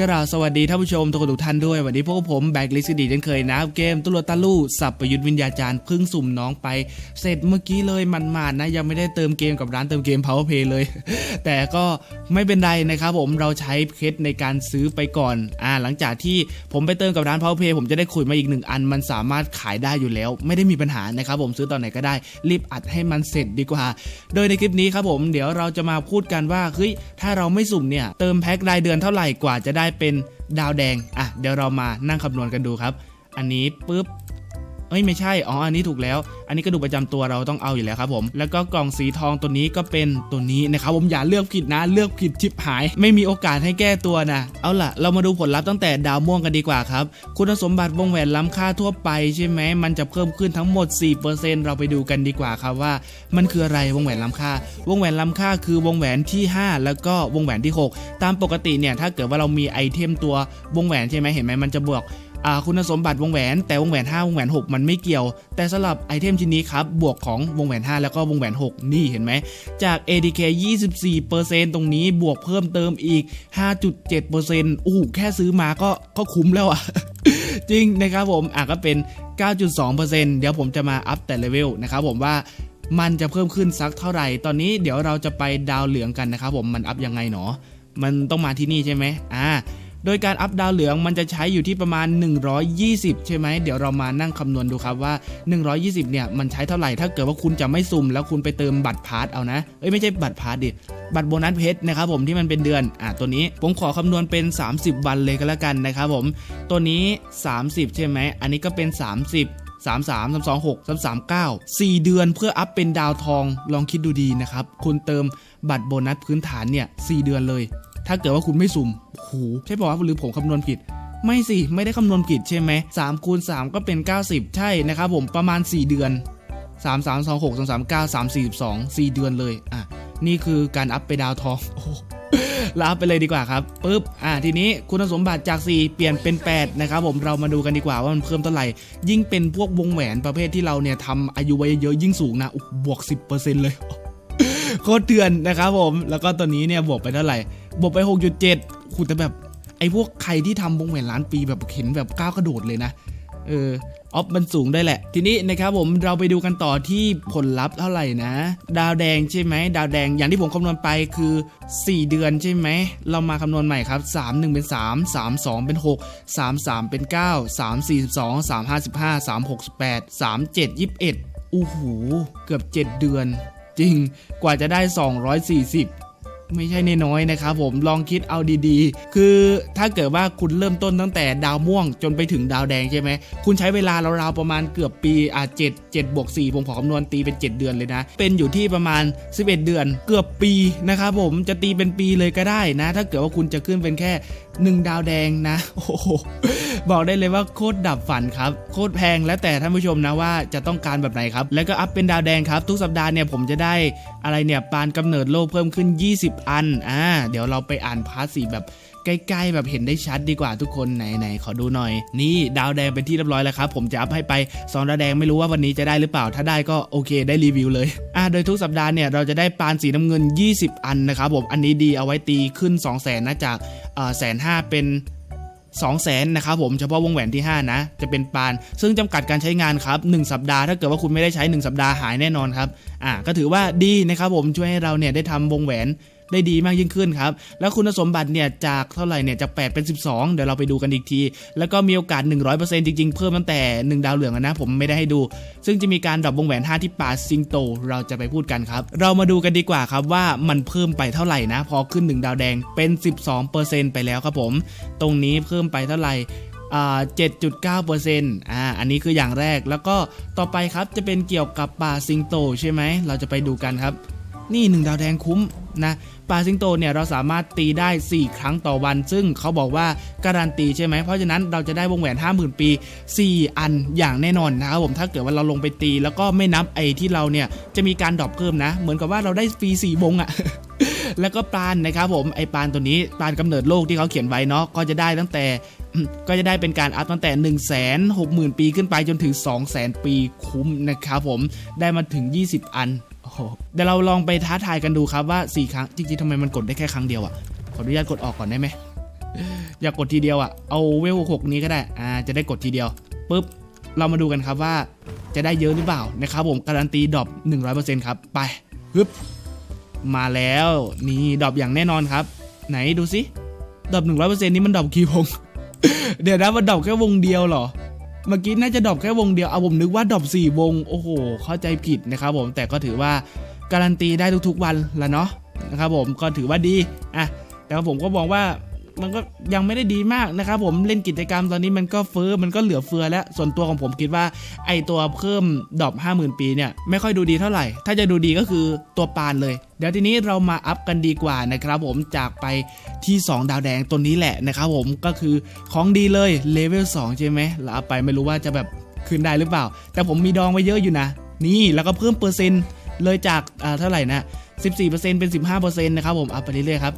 กราสวัสดีท่านผู้ชมทุกคนทุกท่านด้วย วันนี้พวกผมแบกลิสดีเช่นเคยนะเกมตุลตาลู่สับประยุทธ์วิญญาจารย์พึ่งสุ่มน้องไป เสร็จเมื่อกี้เลยมันมาดนะ ยังไม่ได้เติมเกมกับร้านเติมเกม Power Play เลย แต่ก็ไม่เป็นไรนะครับผมเราใช้เคสในการซื้อไปก่อนอ่าหลังจากที่ผมไปเติมกับร้าน Power Play ผมจะได้ขุดมาอีกหนึ่งอัน มันสามารถขายได้อยู่แล้ว ไม่ได้มีปัญหานะครับผมซื้อตอนไหนก็ได้ รีบอัดให้มันเสร็จดีกว่า โดยในคลิปนี้ครับผมเดี๋ยวเราจะมาพูดกันว่าเฮ้ยถ้าเราไม่สุ่มเนี่ยเติมแพ็ครายเดือนเท่าไหร่กว่าจะได้เป็นดาวแดง อะ เดี๋ยวเรามานั่งคำนวณกันดูครับ อันนี้ปุ๊บ เอ้ยไม่ใช่ อ๋อ อันนี้ถูกแล้ว อันนี้กระดูกประจำตัวเราต้องเอาอยู่แล้วครับผม แล้วก็กล่องสีทองตัวนี้ก็เป็นตัวนี้นะครับผมอย่าเลือกผิดนะ เลือกผิดชิบหาย ไม่มีโอกาสให้แก้ตัวนะเอาล่ะ เรามาดูผลลัพธ์ตั้งแต่ดาวม่วงกันดีกว่าครับ คุณสมบัติวงแหวนล้ำค่าทั่วไปใช่ไหม มันจะเพิ่มขึ้นทั้งหมด 4%เราไปดูกันดีกว่าครับว่า มันคืออะไรวงแหวนล้ำค่า วงแหวนล้ำค่าคือวงแหวนที่ 5 แล้วก็วงแหวนที่ 6 ตามปกติเนี่ยถ้าเกิดว่าเรามีไอเทมตัววงแหวนใช่ไหมเห็นไหมมันจะบวก คุณสมบัติวงแหวน แต่วงแหวน 5 วงแหวน 6 มันไม่เกี่ยว แต่สำหรับไอเทมชิ้นนี้ครับ บวกของวงแหวน 5 แล้วก็วงแหวน 6 นี่เห็นไหม จาก ADK 24%ตรงนี้บวกเพิ่มเติมอีก 5.7%โอ้โหแค่ซื้อมาก็ก็คุ้มแล้วอะจริงนะครับผมอะก็เป็น 9.2%เดี๋ยวผมจะมาอัพแต่เลเวลนะครับผมว่ามันจะเพิ่มขึ้นสักเท่าไหร่ ตอนนี้เดี๋ยวเราจะไปดาวเหลืองกันนะครับผมมันอัพยังไงหนอ มันต้องมาที่นี่ใช่ไหมอ่า โดยการอัพดาวเหลืองมันจะใช้อยู่ที่ประมาณ 120 ใช่ไหม เดี๋ยวเรามานั่งคำนวณดูครับว่า 120 เนี่ย มันใช้เท่าไหร่ ถ้าเกิดว่าคุณจะไม่ซุ่มแล้วคุณไปเติมบัตรพาร์ทเอานะ เอ้ยไม่ใช่บัตรพาร์ทดิ บัตรโบนัสเพชรนะครับผมที่มันเป็นเดือน อะตัวนี้ผมขอคำนวณเป็น 30 วันเลยก็แล้วกันนะครับผม ตัวนี้ 30 ใช่ไหม อันนี้ก็เป็น 30 3 3 3 2 6 3 3 9 4 เดือนเพื่ออัพเป็นดาวทองลองคิดดูดีนะครับ คุณเติมบัตรโบนัสพื้นฐานเนี่ย 4 เดือนเลย ถ้าเกิดว่าคุณไม่สุ่มโหใช่ป่าวะหรือผมคำนวณผิด ไม่สิ ไม่ได้คำนวณผิดใช่ไหม3คูณ3ก็เป็น 90 ใช่นะครับผมประมาณ 4 เดือน 3 3 2 6 3 3 9 3 4 2 4 เดือนเลยอะนี่คือการอัพไปดาวทองโอ้โหแล้วอัพไปเลยดีกว่าครับปุ๊บอะทีนี้คุณสมบัติจาก 4 เปลี่ยนเป็น 8 นะครับผมเรามาดูกันดีกว่าว่ามันเพิ่มเท่าไหร่ ยิ่งเป็นพวกวงแหวนประเภทที่เราเนี่ยทำอายุไว้เยอะๆยิ่งสูงนะอุ๊ยบวก 10%เลยโคตรเถื่อนนะครับผมแล้วก็ตัวนี้เนี่ยบวกไปเท่าไหร่ บวกไป 6.7คุณแต่แบบไอ้พวกใครที่ทำวงแหวนล้านปีแบบเห็นแบบก้าวกระโดดเลยนะ เออออฟมันสูงได้แหละ ทีนี้นะครับผมเราไปดูกันต่อที่ผลลัพธ์เท่าไหร่นะ ดาวแดงใช่ไหมดาวแดงอย่างที่ผมคำนวณไปคือ 4 เดือนใช่ไหม เรามาคำนวณใหม่ครับ 3 1 เป็น 3 3 2 เป็น 6 3 3 เป็น 9 3 4 2 3 5 15 3 6 8 3 7 21อู้หูเกือบ 7 เดือน จริงกว่าจะได้ 240 ไม่ใช่นน้อยนะครับผมลองคิดเอาดีๆ คือถ้าเกิดว่าคุณเริ่มต้นตั้งแต่ดาวม่วงจนไปถึงดาวแดงใช่ไหมคุณใช้เวลาราวๆประมาณเกือบปีอะเจ็ดเจ็ดบวกสี่ผมขอคำนวณตีเป็น 7 เดือนเลยนะ เป็นอยู่ที่ประมาณ 11 เดือนเกือบปีนะครับผมจะตีเป็นปีเลยก็ได้นะ ถ้าเกิดว่าคุณจะขึ้นเป็นแค่ 1 ดาวแดงนะ โอ้โหบอกได้เลยว่าโคตรดับฝันครับโคตรแพงแล้วแต่ท่านผู้ชมนะว่าจะต้องการแบบไหนครับ แล้วก็อัพเป็นดาวแดงครับ ทุกสัปดาห์เนี่ยผมจะได้อะไรเนี่ยปานกำเนิดโลกเพิ่มขึ้น20อันอ่าเดี๋ยวเราไปอ่านพาร์ทสีแบบใกล้ๆแบบเห็นได้ชัดดีกว่าทุกคนไหนๆขอดูหน่อย นี่ดาวแดงเป็นที่เรียบร้อยแล้วครับ ผมจะอัพให้ไปสองดาวแดงไม่รู้ว่าวันนี้จะได้หรือเปล่า ถ้าได้ก็โอเคได้รีวิวเลยอ่าโดยทุกสัปดาห์เนี่ยเราจะได้ปานสีน้ำเงิน 20 อันนะครับผมอันนี้ดีเอาไว้ตีขึ้น 2 0 0แสนนะจากแสนห้าเป็น2 0 0แสนนะครับผมเฉพาะวงแหวนที่ 5 นะ จะเป็นปาน ซึ่งจำกัดการใช้งานครับ 1 สัปดาห์ถ้าเกิดว่าคุณไม่ได้ใช้ 1 สัปดาห์หายแน่นอนครับอ่าก็ถือว่าดีนะครับผมช่วยให้เราเนี่ยได้ทำวงแหวน ได้ดีมากยิ่งขึ้นครับ แล้วคุณสมบัติเนี่ยจากเท่าไหร่เนี่ยจาก8เป็น 12 เดี๋ยวเราไปดูกันอีกที แล้วก็มีโอกาส 100%จริงๆ เพิ่มตั้งแต่ 1 ดาวเหลืองนะผมไม่ได้ให้ดู ซึ่งจะมีการดรอปวงแหวน5ที่ป่าซิงโต เราจะไปพูดกันครับ เรามาดูกันดีกว่าครับว่ามันเพิ่มไปเท่าไหร่นะ พอขึ้น 1 ดาวแดงเป็น 12%ไปแล้วครับผม ตรงนี้เพิ่มไปเท่าไหร่อ่า7.9%อ่า อันนี้คืออย่างแรก แล้วก็ต่อไปครับจะเป็นเกี่ยวกับป่าสิงโตใช่ไหม เราจะไปดูกันครับ นี่หนึ่งดาวแดงคุ้มนะ ป่าสิงโตเนี่ยเราสามารถตีได้ 4 ครั้งต่อวัน ซึ่งเขาบอกว่าการันตีใช่ไหมเพราะฉะนั้นเราจะได้วงแหวน 50,000 ปี 4 อันอย่างแน่นอนนะครับผมถ้าเกิดว่าเราลงไปตีแล้วก็ไม่นับไอ้ที่เราเนี่ยจะมีการดรอปเพิ่มนะ เหมือนกับว่าเราได้ฟรี4วงอะแล้วก็ปานนะครับผมไอปานตัวนี้ปานกำเนิดโลกที่เขาเขียนไว้เนาะก็จะได้ตั้งแต่ก็จะได้เป็นการอัพตั้งแต่ 1 6 0 0 0 0 ปีขึ้นไปจนถึง 2 0 0 0 0 0 ปีคุ้มนะครับผมได้มาถึง 20 อันโอ้โห เดี๋ยวเราลองไปท้าทายกันดูครับว่า4ครั้งจริงๆทำไมมันกดได้แค่ครั้งเดียวอะ่ะขออนุญาตกดออกก่อนได้ไหมอยากกดทีเดียวอะเอาเวลหกนี้ก็ได้อ่าจะได้กดทีเดียวปุ๊บเรามาดูกันครับว่าจะได้เยอะหรือเปล่านะครับผมการันตีดรอป100%ครับไปฮึบมาแล้วนี่ดรอปอย่างแน่นอนครับ ไหนดูสิดรอป100%นี้มันดรอปกี่วง เดี๋ยวนะมันดรอปแค่วงเดียวเหรอ เมื่อกี้น่าจะดรอปแค่วงเดียว เอาผมนึกว่าดรอปสี่วง โอ้โห เข้าใจผิดนะครับผม แต่ก็ถือว่าการันตีได้ทุกๆวันละเนาะนะครับผม ก็ถือว่าดี อะ แต่ผมก็มองว่า มันก็ยังไม่ได้ดีมากนะครับผมเล่นกิจกรรมตอนนี้มันก็เฟ้อมันก็เหลือเฟือแล้ว ส่วนตัวของผมคิดว่าไอตัวเพิ่มดอก50,000 ปีเนี่ยไม่ค่อยดูดีเท่าไหร่ ถ้าจะดูดีก็คือตัวปานเลยเดี๋ยวทีนี้เรามาอัพกันดีกว่านะครับผมจากไปที่ 2 ดาวแดงตัวนี้แหละนะครับผมก็คือของดีเลยเลเวล2ใช่ไหมแล้วเอาไปไม่รู้ว่าจะแบบขึ้นได้หรือเปล่า แต่ผมมีดองไว้เยอะอยู่นะ นี่แล้วก็เพิ่มเปอร์เซ็นต์เลยจากอ่าเท่าไหร่นะ14%เป็น 15%นะครับผมอัพไปเรื่อยๆครับ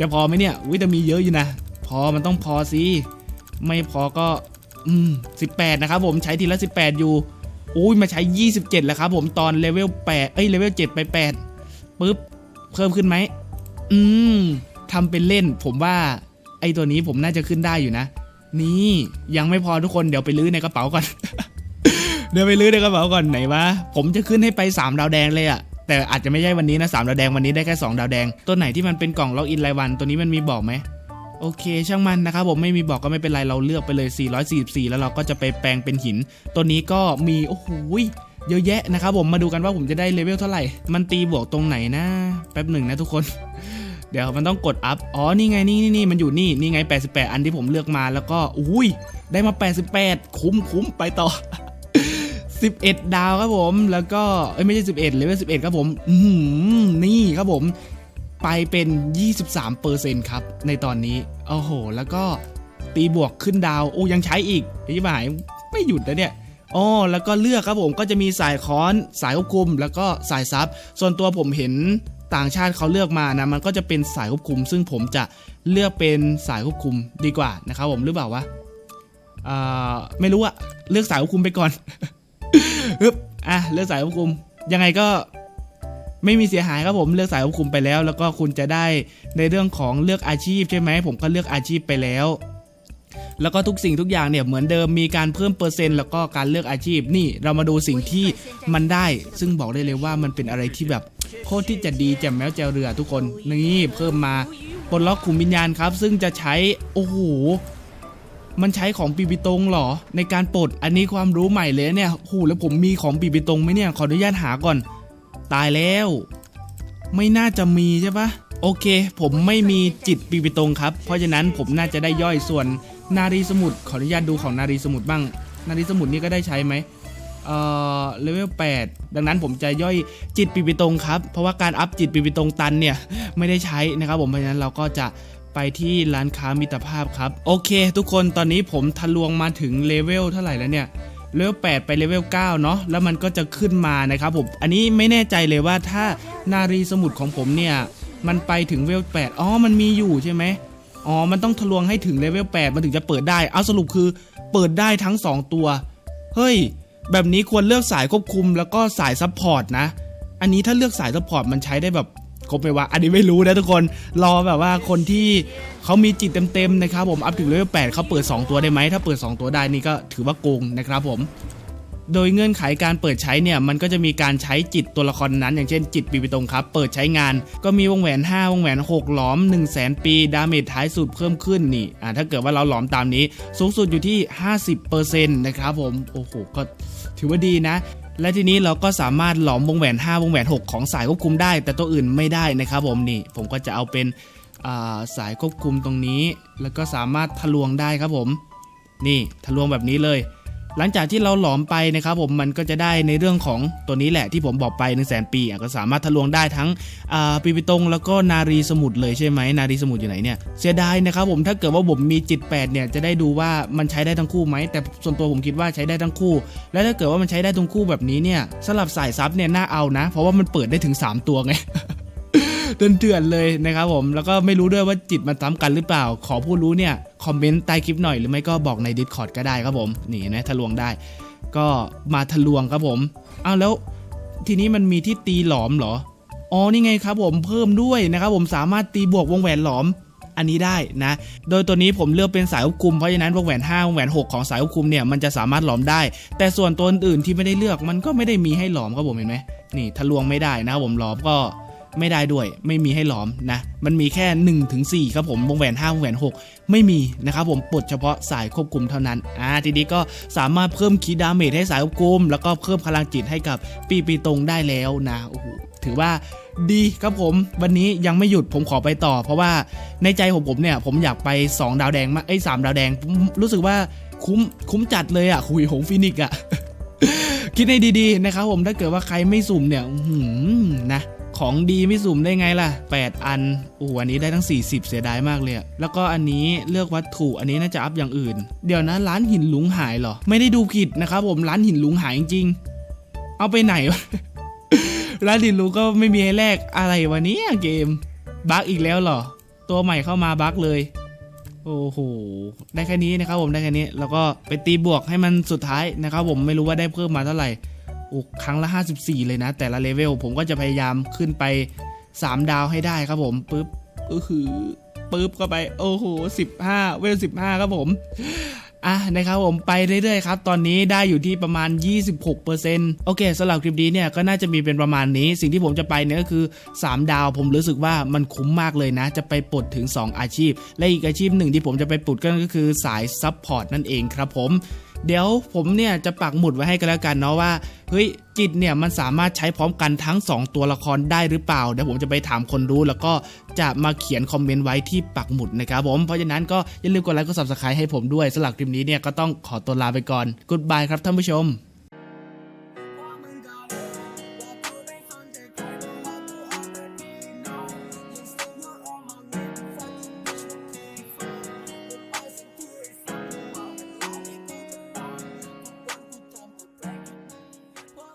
จะพอไหมเนี่ยวิตามีเยอะอยู่นะ พอมันต้องพอสิไม่พอก็อืม18นะครับผมใช้ทีละ 18 อยู่อุ้ยมาใช้ 27 แล้วครับผมตอนเลเวล8เอ้ยเลเวล7ไป8ปุ๊บเพิ่มขึ้นไหมอืมทำเป็นเล่น ผมว่าไอตัวนี้ผมน่าจะขึ้นได้อยู่นะ นี่ยังไม่พอทุกคนเดี๋ยวไปลื้อในกระเป๋าก่อน เดี๋ยวไปลื้อในกระเป๋าก่อนไหนวะผมจะขึ้นให้ไป 3 ดาวแดงเลยอะ แต่อาจจะไม่ใช่วันนี้นะสามดาวแดงวันนี้ได้แค่2ดาวแดง ตัวไหนที่มันเป็นกล่องล็อกอินรายวัน ตัวนี้มันมีบอกไหมโอเคช่างมันนะครับผมไม่มีบอกก็ไม่เป็นไรเราเลือกไปเลย 444 แล้วเราก็จะไปแปลงเป็นหิน ตัวนี้ก็มีโอ้โหเยอะแยะนะครับผมมาดูกันว่าผมจะได้เลเวลเท่าไหร่ มันตีบวกตรงไหนนะ แป๊บหนึ่งนะทุกคน เดี๋ยวมันต้องกดอัพ อ๋อ นี่ไงนี่นี่นี่มันอยู่นี่ นี่ไง 88 อันที่ผมเลือกมาแล้วก็อุ้ยได้มา 88 คุ้มคุ้มไปต่อ 11 ดาวครับผม แล้วก็เอ้ยไม่ใช่ 11เลเวล11 ครับผม อือหือนี่ครับผม ไปเป็น 23%ครับ ในตอนนี้ โอ้โห แล้วก็ตีบวกขึ้นดาว โอ้ยังใช้อีกอ้หมายไม่หยุดนะเนี่ยอ๋อแล้วก็เลือกครับผมก็จะมีสายค้อนสายควบคุม แล้วก็สายซับส่วนตัวผมเห็นต่างชาติเขาเลือกมานะมันก็จะเป็นสายควบคุม ซึ่งผมจะเลือกเป็นสายควบคุมดีกว่านะครับผมหรือเปล่าวะอ่าไม่รู้อะเลือกสายควบคุมไปก่อน ฮึบอะเลือกสายควบคุม ยังไงก็ไม่มีเสียหายครับผมเลือกสายควบคุมไปแล้ว แล้วก็คุณจะได้ในเรื่องของเลือกอาชีพใช่ไหมผมก็เลือกอาชีพไปแล้ว แล้วก็ทุกสิ่งทุกอย่างเนี่ยเหมือนเดิมมีการเพิ่มเปอร์เซ็นต์แล้วก็การเลือกอาชีพนี่เรามาดูสิ่งที่มันได้ ซึ่งบอกได้เลยว่ามันเป็นอะไรที่แบบโคตรที่จะดีแจ่มแม้วแจวเรือทุกคนนี่เพิ่มมาปลดล็อกขุมวิญญาณครับ ซึ่งจะใช้โอ้โห มันใช้ของปีปิตงหรอ ในการปลดอันนี้ความรู้ใหม่เลยเนี่ยโอ้โหแล้วผมมีของปีปิตงไหมเนี่ยขออนุญาตหาก่อน ตายแล้ว ไม่น่าจะมีใช่ปะโอเค ผมไม่มีจิตปีปิตงครับ เพราะฉะนั้นผมน่าจะได้ย่อยส่วนนารีสมุทรขออนุญาตดูของนารีสมุทรบ้าง นารีสมุทรนี่ก็ได้ใช้ไหมเอ่อเลเวล8ดังนั้นผมจะย่อยจิตปีปิตงครับ เพราะว่าการอัพจิตปีปิตงตันเนี่ย ไม่ได้ใช้นะครับผมเพราะฉะนั้นเราก็จะ ไปที่ร้านค้ามิตรภาพครับ โอเค ทุกคนตอนนี้ผมทะลวงมาถึงเลเวลเท่าไหร่แล้วเนี่ยเลเวล8ไปเลเวล9เนาะแล้วมันก็จะขึ้นมานะครับผมอันนี้ไม่แน่ใจเลยว่าถ้านารีสมุทรของผมเนี่ย มันไปถึงเลเวล8อ๋อมันมีอยู่ใช่ไหมอ๋อมันต้องทะลวงให้ถึงเลเวล8มันถึงจะเปิดได้เอาสรุปคือเปิดได้ทั้ง 2 ตัว เฮ้ย แบบนี้ควรเลือกสายควบคุมแล้วก็สายซัพพอร์ตนะ อันนี้ถ้าเลือกสายซัพพอร์ตมันใช้ได้แบบ ครบไหมวะ อันนี้ไม่รู้นะทุกคน รอแบบว่าคนที่เขามีจิตเต็มๆนะครับผม อัพถึงเลเวล8เขาเปิด 2 ตัวได้ไหม ถ้าเปิด 2 ตัวได้นี่ก็ถือว่าโกงนะครับผมโดยเงื่อนไขการเปิดใช้เนี่ยมันก็จะมีการใช้จิตตัวละครนั้น อย่างเช่นจิตปีปิตงครับ เปิดใช้งานก็มีวงแหวน 5 วงแหวน 6 หลอม 1 0 0 0 0แปี ดาเมจท้ายสุดเพิ่มขึ้นนี่อ่าถ้าเกิดว่าเราหลอมตามนี้ สูงสุดอยู่ที่ 50%นะครับผม โอ้โห ก็ถือว่าดีนะ และทีนี้เราก็สามารถหลอมวงแหวน 5 วงแหวน 6 ของสายควบคุมได้ แต่ตัวอื่นไม่ได้นะครับผมนี่ ผมก็จะเอาเป็นาสายควบคุมตรงนี้ แล้วก็สามารถทะลวงได้ครับผม นี่ทะลวงแบบนี้เลย หลังจากที่เราหลอมไปนะครับผมมันก็จะได้ในเรื่องของตัวนี้แหละที่ผมบอกไป1 0 0 0 0แสนปีก็สามารถทะลวงได้ทั้งปีปิตงแล้วก็นารีสมุทรเลยใช่ไหมนารีสมุทรอยู่ไหนเนี่ยเสียดายนะครับผมถ้าเกิดว่าผมมีจิต8เนี่ยจะได้ดูว่ามันใช้ได้ทั้งคู่ไหมแต่ส่วนตัวผมคิดว่าใช้ได้ทั้งคู่ และถ้าเกิดว่ามันใช้ได้ทั้งคู่แบบนี้เนี่ยสำหรับสายซับเนี่ยน่าเอานะ เพราะว่ามันเปิดได้ถึง 3 ตัวไง เถื่อนๆเลยนะครับผมแล้วก็ไม่รู้ด้วยว่าจิตมันซ้ำกันหรือเปล่า ขอผู้รู้เนี่ยคอมเมนต์ใต้คลิปหน่อยหรือไม่ก็บอกใน Discord ก็ได้ครับผมนี่นะทะลวงได้ ก็มาทะลวงครับผมอ้าวแล้วทีนี้มันมีที่ตีหลอมเหรออ๋อนี่ไงครับผมเพิ่มด้วยนะครับผมสามารถตีบวกวงแหวนหลอมอันนี้ได้นะ โดยตัวนี้ผมเลือกเป็นสายควบคุม เพราะฉะนั้นวงแหวน5วงแหวน 6 ของสายควบคุมเนี่ยมันจะสามารถหลอมได้ แต่ส่วนตัวอื่นที่ไม่ได้เลือกมันก็ไม่ได้มีให้หลอมครับผมเห็นไหมนี่ทะลวงไม่ได้นะครับผมหลอมก็ ไม่ได้ด้วย ไม่มีให้หลอมนะ มันมีแค่1ถึง4ครับผมวงแหวน5วงแหวน 6 ไม่มีนะครับผมปลดเฉพาะสายควบคุมเท่านั้นอ่าทีนี้ก็สามารถเพิ่มคีดาเมจให้สายควบคุม แล้วก็เพิ่มพลังจิตให้กับปีปีตรงได้แล้วนะโอ้โหถือว่าดีครับผมวันนี้ยังไม่หยุดผมขอไปต่อ เพราะว่าในใจของผมเนี่ย ผมอยากไป 2 ดาวแดงมาไอ้สามดาวแดงรู้สึกว่าคุ้มคุ้มจัดเลยอะคุยหงฟินิกอะคิดให้ดีๆนะครับผมถ้าเกิดว่าใครไม่สุ่มเนี่ยนะ ของดีไม่สุ่มได้ไงล่ะ 8 อันโอ้โหอันนี้ได้ทั้ง 40 เสียดายมากเลยแล้วก็อันนี้เลือกวัตถุอันนี้น่าจะอัพอย่างอื่น เดี๋ยวนะร้านหินหลุงหายเหรอ ไม่ได้ดูผิดนะครับผมร้านหินหลุงหายจริงๆเอาไปไหนร้านหินหลุงก็ไม่มีให้แลกอะไรวะเนี่ยเกมบั๊กอีกแล้วเหรอ ตัวใหม่เข้ามาบั๊กเลยโอ้โห ได้แค่นี้นะครับผม ได้แค่นี้ แล้วก็ไปตีบวกให้มันสุดท้ายนะครับผม ไม่รู้ว่าได้เพิ่มมาเท่าไหร่ โอ้ครั้งละ 54 เลยนะ แต่ละเลเวลผมก็จะพยายามขึ้นไป 3 ดาวให้ได้ครับผมปึ๊บเออหือปึ๊บเข้าไป โอ้โห 15 เวล 15 ครับผมอะนะครับผมไปเรื่อยๆครับ ตอนนี้ได้อยู่ที่ประมาณ 26%โอเคสำหรับคลิปนี้เนี่ยก็น่าจะมีเป็นประมาณนี้ สิ่งที่ผมจะไปเนี่ยก็คือ 3 ดาวผมรู้สึกว่ามันคุ้มมากเลยนะ จะไปปลดถึง 2 อาชีพ และอีกอาชีพหนึ่งที่ผมจะไปปลดก็คือสายซับพอร์ตนั่นเองครับผม เดี๋ยวผมเนี่ยจะปักหมุดไว้ให้กันแล้วกันเนาะว่าเฮ้ยจิตเนี่ยมันสามารถใช้พร้อมกันทั้ง 2 ตัวละครได้หรือเปล่าเดี๋ยวผมจะไปถามคนรู้แล้วก็จะมาเขียนคอมเมนต์ไว้ที่ปักหมุดนะครับผมเพราะฉะนั้นก็อย่าลืมกดไลค์กดซับสไครต์ให้ผมด้วยสำหรับคลิปนี้เนี่ยก็ต้องขอตัวลาไปก่อน Goodbye ครับท่านผู้ชม